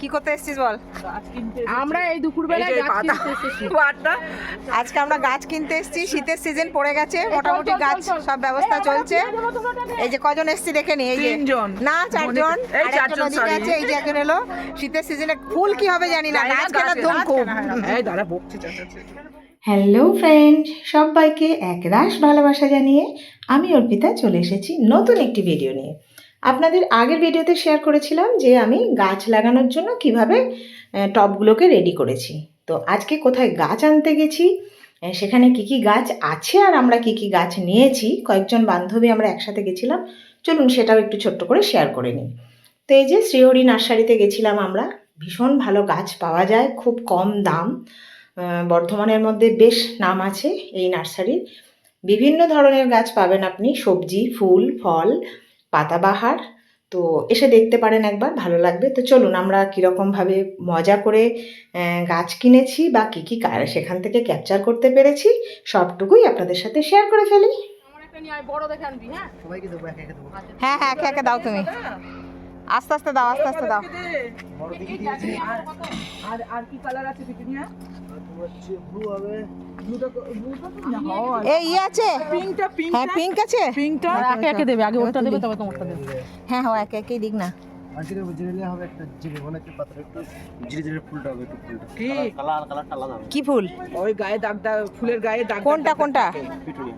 কি করতে এসেছিস বল? আমরা এই গাছ পাতা। কিনতে এসেছি। আজকে আমরা গাছ কিনতে এসেছি শীতের সিজন পড়ে গেছে মোটামুটি গাছ সব ব্যবস্থা চলছে। এই যে কজন এসেছি দেখে নি এই যে। তিনজন। না চারজন। এই চারজন, একজন আছে এই যে একজন এলো। শীতের সিজনে ফুল কি হবে জানি না গাছ কেনার ধুম খুব। এই দাঁড়া বকছে হ্যালো ফ্রেন্ড সবাইকে একরাশ ভালোবাসা জানিয়ে আমি অর্পিতা চলে এসেছি নতুন একটি ভিডিও নিয়ে। আপনাদের আগের ভিডিওতে শেয়ার করেছিলাম যে আমি গাছ লাগানোর জন্য কীভাবে টবগুলোকে রেডি করেছি। তো আজকে কোথায় গাছ আনতে গেছি সেখানে কি কি গাছ আছে আর আমরা কি কি গাছ নিয়েছি, কয়েকজন বান্ধবী আমরা একসাথে গেছিলাম, চলুন সেটাও একটু ছোট্ট করে শেয়ার করে নিই। তো এই যে শ্রীহরি নার্সারিতে গেছিলাম আমরা, ভীষণ ভালো গাছ পাওয়া যায়, খুব কম দাম বর্ধমানের মধ্যে বেশ নাম আছে এই নার্সারির। বিভিন্ন ধরনের গাছ পাবেন আপনি, সবজি, ফুল, ফল পাতাবাহার তো এসে দেখতে পারেন একবার ভালো লাগবে তো চলুন আমরা কীরকমভাবে মজা করে গাছ কিনেছি বা কী কী কার সেখান থেকে ক্যাপচার করতে পেরেছি সবটুকুই আপনাদের সাথে শেয়ার করে ফেলি আমার একটা নিয়ে আয়, বড় দেখে আনবি হ্যাঁ হ্যাঁ হ্যাঁ একে একে দাও তুমি আস্তে আস্তে দাও আস্তে আস্তে দাও আর আর কি কালার আছে এই ইয়ে আছে? পিঙ্কটা পিঙ্ক হ্যাঁ পিঙ্ক আছে? পিঙ্কটা একে একে দেবে আগে ওটা দেবে তবে তোমারটা দেবে। হ্যাঁ হ্যাঁ একে একেই দিক না। আজকে জিরে হবে একটা জিরে মানে একটু পাতলা একটু জিরে জিরে ফুলটা হবে একটু ফুলটা। কালার কালারটা আলাদা কি ফুল? ওই গায়ে দাগ দাগ ফুলের গায়ে দাগ কোনটা, কোনটা?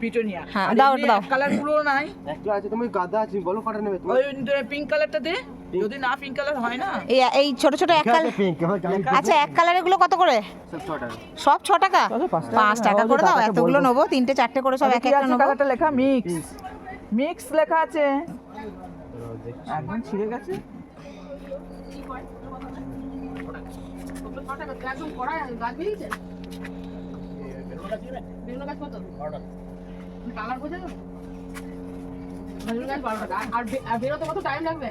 পিটুনিয়া। হ্যাঁ, দাও, দাও। কালারগুলো নাই। একটা আছে তুমি গাদা আছে বলো কটা নেবে তুমি? ওই পিঙ্ক কালারটা দে। যদি না পিঙ্ক কালার হয় না? এই এই ছোট ছোট এক কালার হয় আচ্ছা এক কালারেরগুলো কত করে? সব ছ টাকা। পাঁচ টাকা। করে দাও এতগুলো নেব তিনটে চারটে করে সব এক একটা নেব। কালারটা লেখা মিক্স মিক্স লেখা আছে। একদম ছিঁড়ে গেছে। কালার বোঝা আর বেরোতে কত টাইম লাগবে?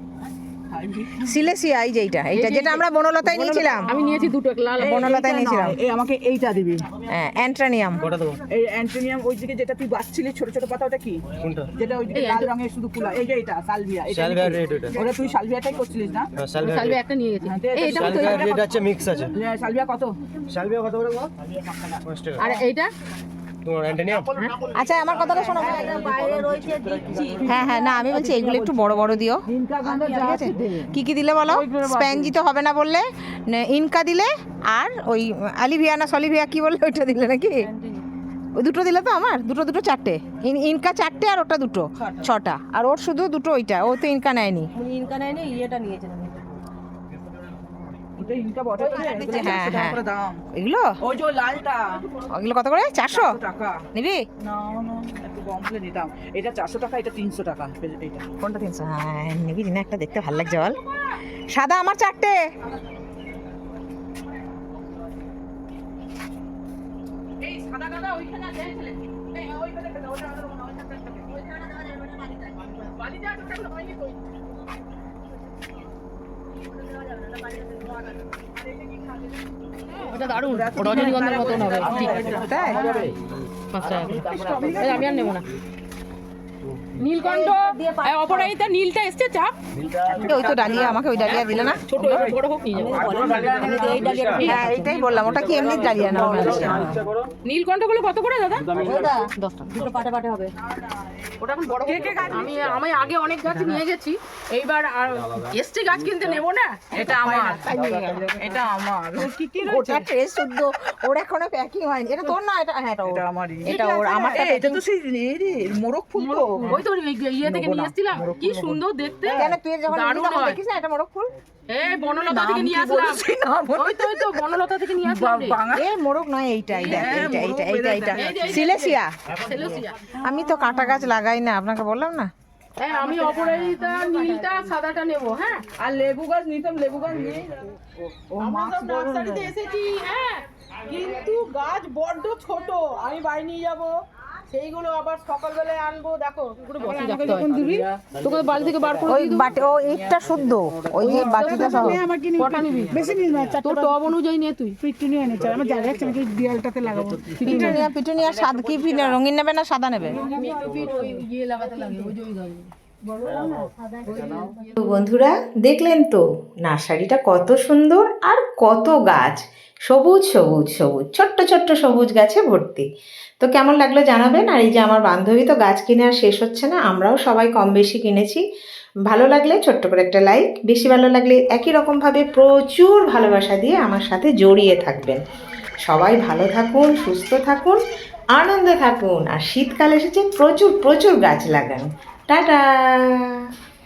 সিলেসিয়া এই যে এইটা যেটা আমরা বনলতায় নিয়েছিলাম। আমি নিয়েছি দুটো লাল বনলতায় নিয়েছিলাম। এই আমাকে এইটা দিবি। হ্যাঁ অ্যান্ট্রানিয়াম। কটা দেবো? এই অ্যান্টোনিয়াম ওই দিকে যেটা তুই বাঁচছিলি ছোট ছোট পাতা ওটা কি? কোনটা? যেটা ওই দিকে লাল রঙের শুধু ফুল এই যে এটা সালভিয়া এটা সালভিয়া red ওটা। ওটা তুই সালভিয়াটাই করছিলিস না? হ্যাঁ, সালভিয়া একটা নিয়ে গেছি। হ্যাঁ, এটা সালভিয়া রেড আছে মিক্স আছে। হ্যাঁ, সালভিয়া কত? সালভিয়া কত করে আর এইটা? আচ্ছা আমার কথাটা শোনো। হ্যাঁ হ্যাঁ না আমি বলছি এইগুলো একটু বড় বড় দিও। গন্ধ আছে। কি কি দিলে বলো? স্প্যানজি তো হবে না বললে। ইনকা দিলে আর ওই আলিভিয়া না সলিভিয়া কি বললে ওইটা দিলে নাকি? ওই দুটো দিলে তো আমার? দুটো দুটো চারটে। ইন- ইনকা চারটে আর ওটা দুটো। ছটা। আর ওর শুধু দুটো ওইটা। ও তো ইনকা নেয়নি। ইনকা বটে তো রে, হ্যাঁ, 400 টাকা হ্যাঁ। দাম। এগুলো? ওই যে লালটা। ওগুলো কত করে? চারশো? টাকা। নিবি? না না একটু কম করে নিতাম। এটা চারশো টাকা এটা তিনশো টাকা। এটা কোনটা তিনশো? হ্যাঁ নিবি না একটা দেখতে ভালো লাগছে বল। সাদা আমার চারটে। এই সাদা ওইখানে আছে ওইখানে ওটা ওইখানে বাড়িতে আছে ওটা হয়নি তো। ওটা দারুণ। রজনীগন্ধার মতন হবে ঠিক তাই? পাঁচ টাকা আমি আর নেব না। নীলকণ্ঠ অপরাজিতা নীলটা এসছে চাপ ওই তো ডালিয়া আমাকে ওই ডালিয়া দিলে না? ছোট বড় হোক নিয়ে হ্যাঁ এইটাই বললাম। ওটা কি এমনি ডালিয়া না? অন্য কিছু? নীলকণ্ঠগুলো কত করে দাদা? দশ দুটো পাটে পাটে হবে। ওটা এখন বড় আমি আমি আগে অনেক গাছ নিয়ে গেছি। এইবার আর এসছে গাছ কিনতে নেব না? এটা আমার। তাই এটা আমার। কি কি ওটা ট্রেস শুদ্ধ। ওর এখনও প্যাকিং হয়নি। এটা তোর না? এটা হ্যাঁ এটা ওর। এটা এটা ওর আমারটা এটা তো সেই মোরগ ফুল তো। ওই তো ওই ইয়ে থেকে নিয়ে এসেছিলাম কি সুন্দর দেখতে। কেন তুই যখন দারুণ দেখিস না এটা মোরগ ফুল? এই বনলতা থেকে নিয়ে আসলাম। ওই তো ওই তো বনলতা থেকে নিয়ে আসলাম এ মোরগ নয় এইটা এইটা এইটা এইটা এইটা এইটা। এই যে, এই যে, সিলেসিয়া? আমি তো কাঁটা গাছ লাগাই না আপনাকে বললাম না? হ্যাঁ আমি অপরাজিতা নীলটা সাদাটা নেব হ্যাঁ? আর লেবু গাছ নিতাম লেবু গাছ নিয়ে। আমরা সব নার্সারিতে এসেছি হ্যাঁ? কিন্তু গাছ বড্ড ছোট। আমি বাড়ি নিয়ে যাব। সেইগুলো আবার সকালবেলায় আনব দেখো বসে রাখতে তোকে বাড়ি থেকে বার করে ওই বাটি ও ইটটা শুদ্ধ ওই যে বাটিটা সহ। কটা নিবি? বেশি নিস না তোর টব অনুযায়ী নিয়ে তুই। পিটুনি এনেছে আমার জায়গা আছে নাকি দেয়ালটাতে লাগাবো। পিটুনিয়া পিটুনিয়া সাদ কি? রঙিন নেবে না সাদা নেবে? ইয়ে লাগাতে লাগে ওই তো বন্ধুরা, দেখলেন তো, নার্সারিটা কত সুন্দর আর কত গাছ। সবুজ সবুজ সবুজ, ছোট্ট ছোট্ট সবুজ গাছে ভর্তি। তো কেমন লাগল জানাবেন? আর এই যে আমার বান্ধবী তো গাছ কিনে আর শেষ হচ্ছে না, আমরাও সবাই কম বেশি কিনেছি। ভালো লাগলে ছোট্ট করে একটা লাইক, বেশি ভালো লাগলে একই রকমভাবে প্রচুর ভালোবাসা দিয়ে আমার সাথে জড়িয়ে থাকবেন। সবাই ভালো থাকুন, সুস্থ থাকুন, আনন্দে থাকুন, আর শীতকাল এসেছে, প্রচুর প্রচুর গাছ লাগান। Ta-da!